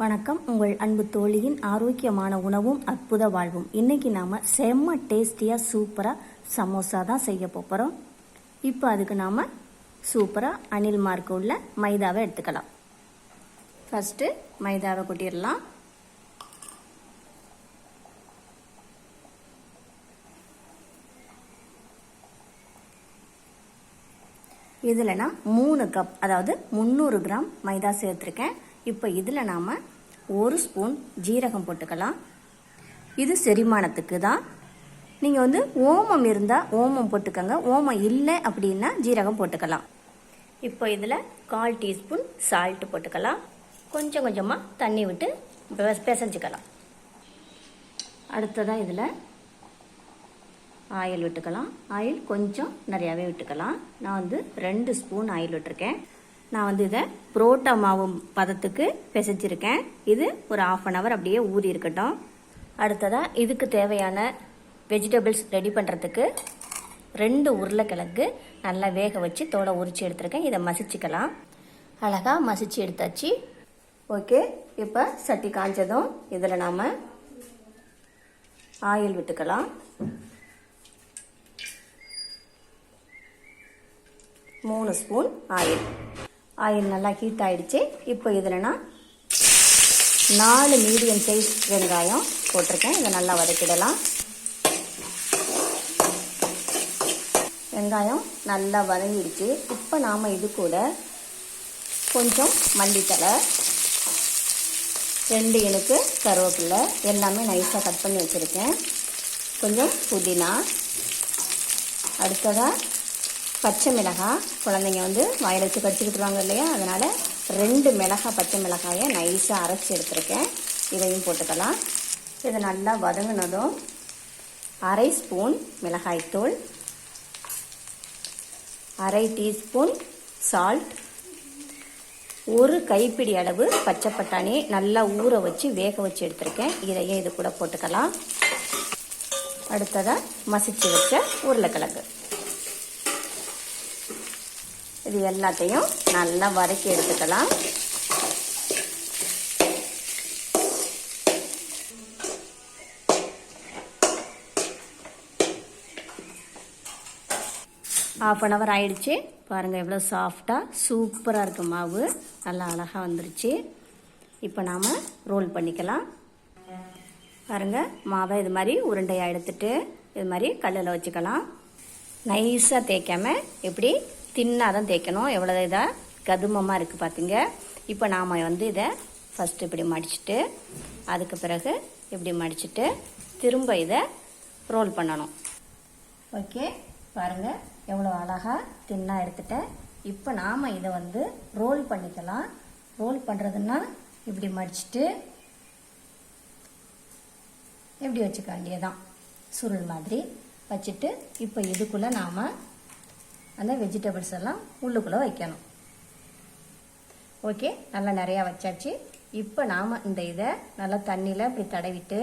வணக்கம். உங்கள் அன்பு தோழியின் ஆரோக்கியமான உணவும் அற்புத வாழ்வும். இன்னைக்கு நாம் செம்ம டேஸ்டியாக சூப்பராக சமோசா தான் செய்ய போகிறோம் இப்போ அதுக்கு நாம் சூப்பராக அணில் மார்க்கு உள்ள மைதாவை எடுத்துக்கலாம். ஃபஸ்ட்டு மைதாவை கொட்டிடலாம். இதில் நான் மூணு கப் அதாவது முந்நூறு கிராம் மைதா சேர்த்துருக்கேன். இப்போ இதில் நாம் ஒரு ஸ்பூன் ஜீரகம் போட்டுக்கலாம். இது செரிமானத்துக்கு தான். நீங்கள் வந்து ஓமம் இருந்தால் ஓமம் போட்டுக்கோங்க. ஓமம் இல்லை அப்படின்னா ஜீரகம் போட்டுக்கலாம். இப்போ இதில் கால் டீஸ்பூன் சால்ட்டு போட்டுக்கலாம். கொஞ்சம் கொஞ்சமாக தண்ணி விட்டு பிசைஞ்சிக்கலாம். அடுத்ததாக இதில் ஆயில் விட்டுக்கலாம். ஆயில் கொஞ்சம் நிறையாவே விட்டுக்கலாம். நான் வந்து ரெண்டு ஸ்பூன் ஆயில் விட்டுருக்கேன். நான் வந்து இதை புரோட்டா மாவு பதத்துக்கு பிசைஞ்சிருக்கேன். இது ஒரு ஆஃப் அன் ஹவர் அப்படியே ஊறி இருக்கட்டும். அடுத்ததாக இதுக்கு தேவையான வெஜிடபிள்ஸ் ரெடி பண்ணுறதுக்கு ரெண்டு உருளைக்கிழங்கு நல்லா வேக வச்சு தோலை உரிச்சு எடுத்துருக்கேன். இதை மசிச்சுக்கலாம். அழகாக மசிச்சு எடுத்தாச்சு. ஓகே இப்போ சட்டி காஞ்சதும் இதில் நாம் ஆயில் விட்டுக்கலாம். மூணு ஸ்பூன் ஆயில். ஆயில் நல்லா ஹீட் ஆகிடுச்சு இப்போ இதில் நான் நாலு மீடியம் சைஸ் வெங்காயம் போட்டிருக்கேன். இதை நல்லா வதக்கிடலாம். வெங்காயம் நல்லா வதங்கிடுச்சு. இப்போ நாம் இது கூட கொஞ்சம் மல்லித்தலை ரெண்டு இனுக்கு கருவேப்பிலை எல்லாமே நைஸாக கட் பண்ணி வச்சுருக்கேன். கொஞ்சம் புதினா அடுத்ததாக பச்சை மிளகாய் குழந்தைங்க வந்து வாயில் வச்சு கடிச்சிக்கிட்டுருவாங்க இல்லையா? அதனால் ரெண்டு மிளகாய் பச்சை மிளகாயை நைஸாக அரைச்சி எடுத்துருக்கேன். இதையும் போட்டுக்கலாம். இது நல்லா வதங்கினதும் அரை ஸ்பூன் மிளகாய்த்தூள் அரை டீஸ்பூன் சால்ட் ஒரு கைப்பிடி அளவு பச்சை பட்டாணி நல்லா ஊற வச்சு வேக வச்சு எடுத்திருக்கேன். இதையும் இது கூட போட்டுக்கலாம். அடுத்ததாக மசிச்சு வச்ச உருளைக்கிழங்கு. இது எல்லாத்தையும் நல்லா வதக்கி எடுத்துக்கலாம். ஆஃப் அன் ஹவர் ஆயிடுச்சு. பாருங்கள் எவ்வளோ சாஃப்டாக சூப்பராக இருக்கு மாவு. நல்லா அழகாக வந்துருச்சு. இப்போ நாம் ரோல் பண்ணிக்கலாம். பாருங்கள் மாவை இது மாதிரி உருண்டையாக எடுத்துட்டு இது மாதிரி கல்லில் வச்சுக்கலாம். நைஸாக தேய்க்காம இப்படி தின்னாக தான் தேய்க்கணும். எவ்வளோ இதாக கதுமமாக இருக்குது பார்த்தீங்க இப்போ நாம் வந்து இதை ஃபஸ்ட்டு இப்படி மடிச்சுட்டு அதுக்கு பிறகு இப்படி மடிச்சுட்டு திரும்ப இதை ரோல் பண்ணணும். ஓகே பாருங்கள் எவ்வளோ அழகாக தின்னாக எடுத்துட்டேன் இப்போ நாம் இதை வந்து ரோல் பண்ணிக்கலாம். ரோல் பண்ணுறதுன்னா இப்படி மடிச்சுட்டு இப்படி வச்சுக்க வேண்டியதான் சுருள் மாதிரி வச்சுட்டு இப்போ இதுக்குள்ளே நாம் அந்த வெஜிடபிள்ஸ் எல்லாம் உள்ளுக்குள்ளே வைக்கணும். ஓகே நல்லா நிறையா வச்சாச்சு. இப்போ நாம் இந்த இதை நல்லா தண்ணியில் இப்படி தடவிட்டு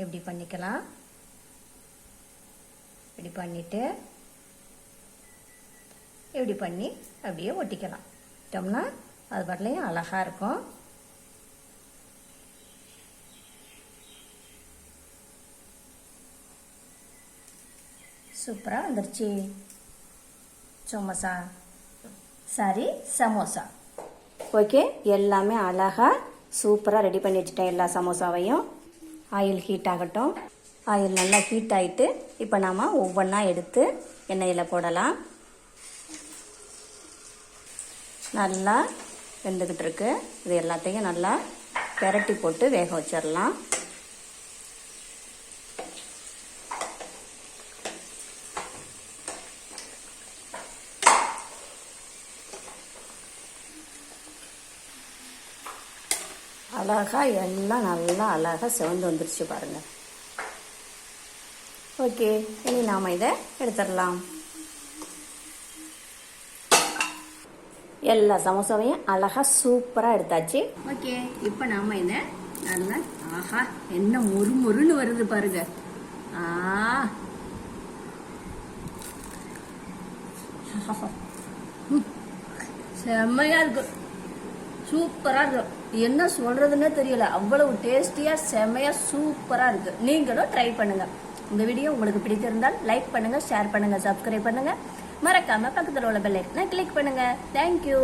இப்படி பண்ணிக்கலாம்? இப்படி பண்ணிட்டு இப்படி பண்ணி அப்படியே ஒட்டிக்கலாம். விட்டோம்னா அது பாட்டிலையும் அழகாக இருக்கும். சூப்பராக வந்துருச்சு. சோமசா. சாரி சமோசா. ஓகே எல்லாமே அழகாக சூப்பராக ரெடி பண்ணி வச்சுட்டேன் எல்லா சமோசாவையும். ஆயில் ஹீட் ஆகட்டும். ஆயில் நல்லா ஹீட் ஆகிட்டு இப்போ நாம் ஒவ்வொன்றா எடுத்து எண்ணெயில் போடலாம். நல்லா வெந்துக்கிட்டு இருக்கு. இது எல்லாத்தையும் நல்லா பெரட்டி போட்டு வேக வச்சிடலாம் அழகா எல்லாம் நல்லா அழகாக சிவந்து வந்துருச்சு பாருங்கள் ஓகே இனி நாம இதை எடுத்துடலாம். எல்லா சமோசாவையும் அழகா சூப்பராக எடுத்தாச்சு. ஓகே இப்போ நாம இதை நல்லா ஆஹா என்ன மொறு மொறுன்னு வருது பாருங்க. ஆ. செம்மையாக செம்மையா சூப்பராக இருக்கும். என்ன சொல்கிறதுன்னே தெரியல. அவ்வளவு டேஸ்டியாக செமையாக சூப்பராக இருக்குது நீங்களும் ட்ரை பண்ணுங்கள் இந்த வீடியோ உங்களுக்கு பிடித்திருந்தால் லைக் பண்ணுங்கள் ஷேர் பண்ணுங்கள் சப்ஸ்கிரைப் பண்ணுங்கள் மறக்காமல் பக்கத்தில் உள்ள பெல் ஐக்கனை கிளிக் பண்ணுங்கள் தேங்க்யூ